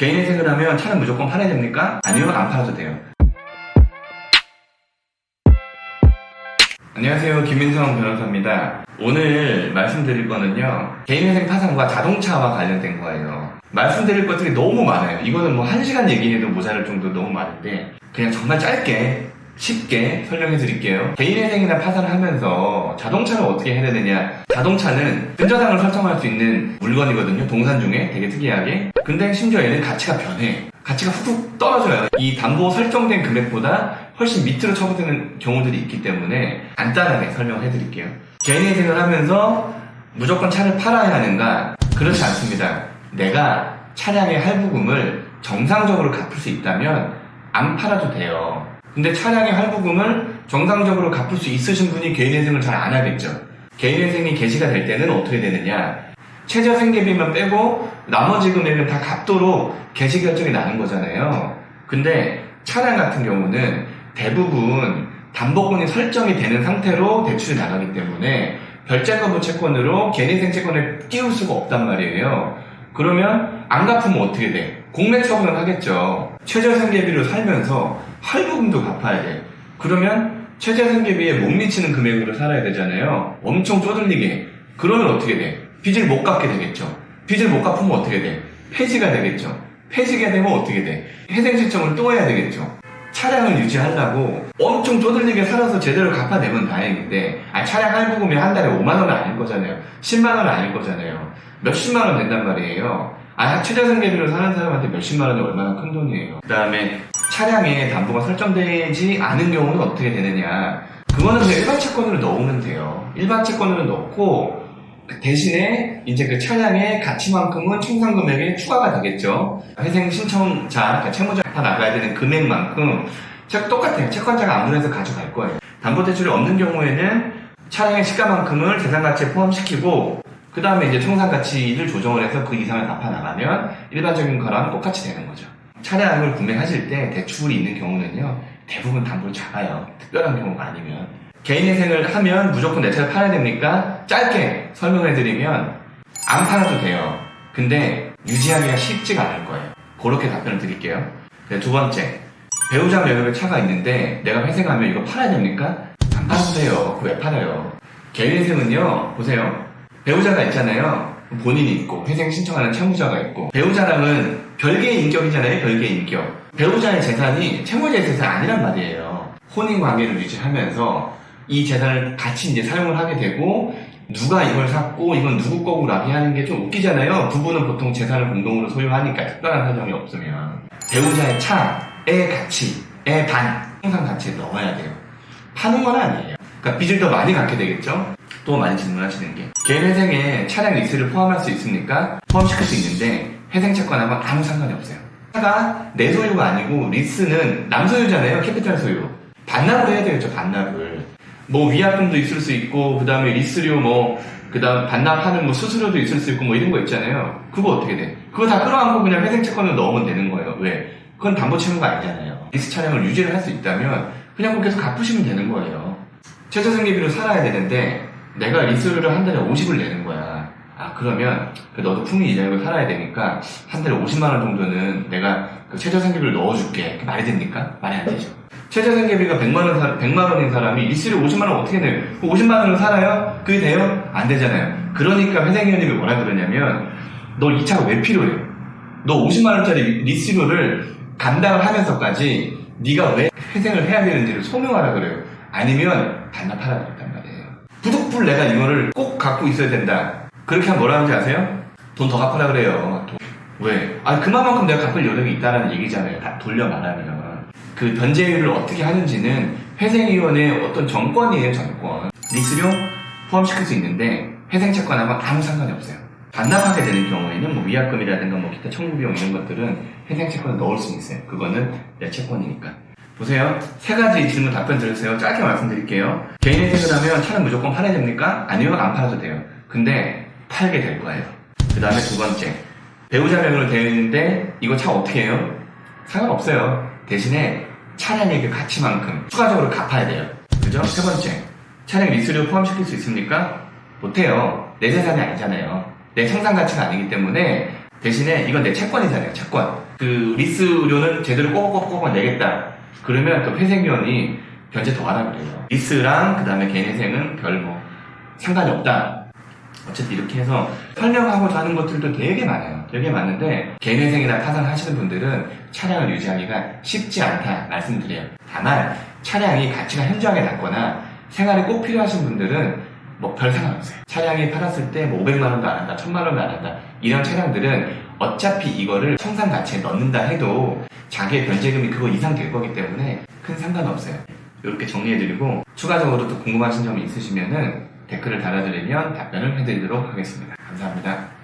개인회생을 하면 차는 무조건 팔아야 됩니까? 아니면 안 팔아도 돼요. 안녕하세요. 김민성 변호사입니다. 오늘 말씀드릴 거는요. 개인회생 파산과 자동차와 관련된 거예요. 말씀드릴 것들이 너무 많아요. 이거는 뭐한 시간 얘기해도 모자랄 정도 너무 많은데 그냥 정말 짧게 쉽게 설명해 드릴게요. 개인회생이나 파산을 하면서 자동차는 어떻게 해야 되느냐. 자동차는 근저당을 설정할 수 있는 물건이거든요. 동산 중에 되게 특이하게. 근데 심지어 얘는 가치가 변해. 가치가 훅훅 떨어져요. 이 담보 설정된 금액보다 훨씬 밑으로 처분되는 경우들이 있기 때문에 간단하게 설명을 해드릴게요. 개인회생을 하면서 무조건 차를 팔아야 하는가? 그렇지 않습니다. 내가 차량의 할부금을 정상적으로 갚을 수 있다면 안 팔아도 돼요. 근데 차량의 할부금을 정상적으로 갚을 수 있으신 분이 개인회생을 잘 안 하겠죠. 개인회생이 개시가 될 때는 어떻게 되느냐? 최저 생계비만 빼고 나머지 금액은 다 갚도록 개시 결정이 나는 거잖아요. 근데 차량 같은 경우는 대부분 담보권이 설정이 되는 상태로 대출이 나가기 때문에 별자거부 채권으로 개인회생 채권을 띄울 수가 없단 말이에요. 그러면 안 갚으면 어떻게 돼? 공매 처분을 하겠죠. 최저 생계비로 살면서 할부금도 갚아야 돼. 그러면 최저 생계비에 못 미치는 금액으로 살아야 되잖아요. 엄청 쪼들리게. 그러면 어떻게 돼? 빚을 못 갚게 되겠죠. 빚을 못 갚으면 어떻게 돼? 폐지가 되겠죠. 폐지가 되면 어떻게 돼? 회생 신청을 또 해야 되겠죠. 차량을 유지하려고 엄청 쪼들리게 살아서 제대로 갚아내면 다행인데 아니, 차량 할부금이 한 달에 5만 원은 아닐 거잖아요. 10만 원은 아닐 거잖아요. 몇십만 원 된단 말이에요. 아, 최저생계비로 사는 사람한테 몇십만 원이 얼마나 큰 돈이에요. 그 다음에 차량에 담보가 설정되지 않은 경우는 어떻게 되느냐. 그거는 그냥 일반 채권으로 넣으면 돼요. 일반 채권으로 넣고 대신에 이제 그 차량의 가치만큼은 총상 금액에 추가가 되겠죠. 회생 신청자, 그러니까 채무자 다 나가야 되는 금액만큼 책 똑같아요. 채권자가 아무래도 가져갈 거예요. 담보대출이 없는 경우에는 차량의 시가만큼을 재산가치에 포함시키고 그 다음에 이제 총상가치를 조정을 해서 그 이상을 갚아 나가면 일반적인 거랑 똑같이 되는 거죠. 차량을 구매하실 때 대출이 있는 경우는요 대부분 담보를 잡아요. 특별한 경우가 아니면 개인회생을 하면 무조건 내 차를 팔아야 됩니까? 짧게 설명해드리면 안 팔아도 돼요. 근데 유지하기가 쉽지가 않을 거예요. 그렇게 답변을 드릴게요. 네, 두 번째 배우자 명의의 차가 있는데 내가 회생하면 이거 팔아야 됩니까? 안 팔아도 돼요. 그거 왜 팔아요? 개인회생은요 보세요. 배우자가 있잖아요. 본인이 있고 회생 신청하는 채무자가 있고 배우자랑은 별개의 인격이잖아요. 별개의 인격. 배우자의 재산이 채무자의 재산이 아니란 말이에요. 혼인 관계를 유지하면서 이 재산을 같이 이제 사용을 하게 되고 누가 이걸 샀고 이건 누구 거고 라고 하는 게 좀 웃기잖아요. 부부는 보통 재산을 공동으로 소유하니까 특별한 사정이 없으면 배우자의 차의 가치의 반 항상 가치에 넣어야 돼요. 파는 건 아니에요. 그러니까 빚을 더 많이 갖게 되겠죠. 또 많이 질문하시는 게 개인 회생에 차량 리스를 포함할 수 있습니까? 포함시킬 수 있는데 회생 채권하면 아무 상관이 없어요. 차가 내 소유가 아니고 리스는 남 소유잖아요. 캐피탈 소유. 반납을 해야 되겠죠. 반납을. 뭐 위약금도 있을 수 있고 그 다음에 리스료 뭐 그다음 반납하는 뭐 수수료도 있을 수 있고 뭐 이런 거 있잖아요. 그거 어떻게 돼? 그거 다 끌어안고 그냥 회생 채권을 넣으면 되는 거예요. 왜? 그건 담보 채무가 아니잖아요. 리스 차량을 유지를 할 수 있다면 그냥 해서 갚으시면 되는 거예요. 최저 생계비로 살아야 되는데 내가 리스료를 한 달에 50을 내는 거야. 아 그러면 그 너도 품위 이자율로 살아야 되니까 한 달에 50만 원 정도는 내가 그 최저 생계비를 넣어줄게. 말이 됩니까? 말이 안 되죠. 최저 생계비가 100만 원, 사, 100만 원인 사람이 리스료 50만 원 어떻게 내요? 그 50만 원으로 살아요? 그게 돼요? 안 되잖아요. 그러니까 회생위원님이 뭐라 그러냐면 너 이 차가 왜 필요해? 너 50만 원짜리 리스료를 감당을 하면서까지 네가 왜 회생을 해야 되는지를 소명하라 그래요. 아니면 반납하라 말이에요. 부득불 내가 이거를 꼭 갖고 있어야 된다. 그렇게 하면 뭐라 하는지 아세요? 돈 더 갚으라 그래요. 돈. 왜? 아 그만큼 내가 갚을 여력이 있다는 얘기잖아요. 다 돌려 말하면. 그 변제율을 어떻게 하는지는 회생위원회의 어떤 정권이에요, 정권. 리스료 포함시킬 수 있는데 회생채권하고 아무 상관이 없어요. 반납하게 되는 경우에는 뭐 위약금이라든가 뭐 기타 청구비용 이런 것들은 회생채권에 넣을 수 있어요. 그거는 내 채권이니까. 보세요. 세 가지 질문 답변 드렸어요. 짧게 말씀드릴게요. 개인 회생을 하면 차는 무조건 팔아야 됩니까? 아니요, 안 팔아도 돼요. 근데 팔게 될 거예요. 그 다음에 두 번째. 배우자 명의로 되어 있는데 이거 차 어떻게 해요? 상관없어요. 대신에 차량의 그 가치만큼 추가적으로 갚아야 돼요. 그죠? 세 번째. 차량 리스료 포함시킬 수 있습니까? 못해요. 내 재산이 아니잖아요. 내 청산 가치가 아니기 때문에 대신에 이건 내 채권이잖아요, 채권. 그 리스료는 제대로 꼬박꼬박 내겠다. 그러면 그 회생위원이 변제 더 하라 그래요. 리스랑 그 다음에 개인회생은 별 뭐 상관이 없다. 어쨌든 이렇게 해서 설명하고자 하는 것들도 되게 많아요. 되게 많은데 개인회생이나 파산하시는 분들은 차량을 유지하기가 쉽지 않다 말씀드려요. 다만 차량이 가치가 현저하게 낮거나 생활에 꼭 필요하신 분들은 뭐 별 상관없어요. 차량이 팔았을 때 뭐 500만 원도 안 한다, 1000만 원도 안 한다. 이런 차량들은 어차피 이거를 청산 가치에 넣는다 해도 자기의 변제금이 그거 이상 될 거기 때문에 큰 상관없어요. 이렇게 정리해드리고 추가적으로 또 궁금하신 점이 있으시면은 댓글을 달아드리면 답변을 해드리도록 하겠습니다. 감사합니다.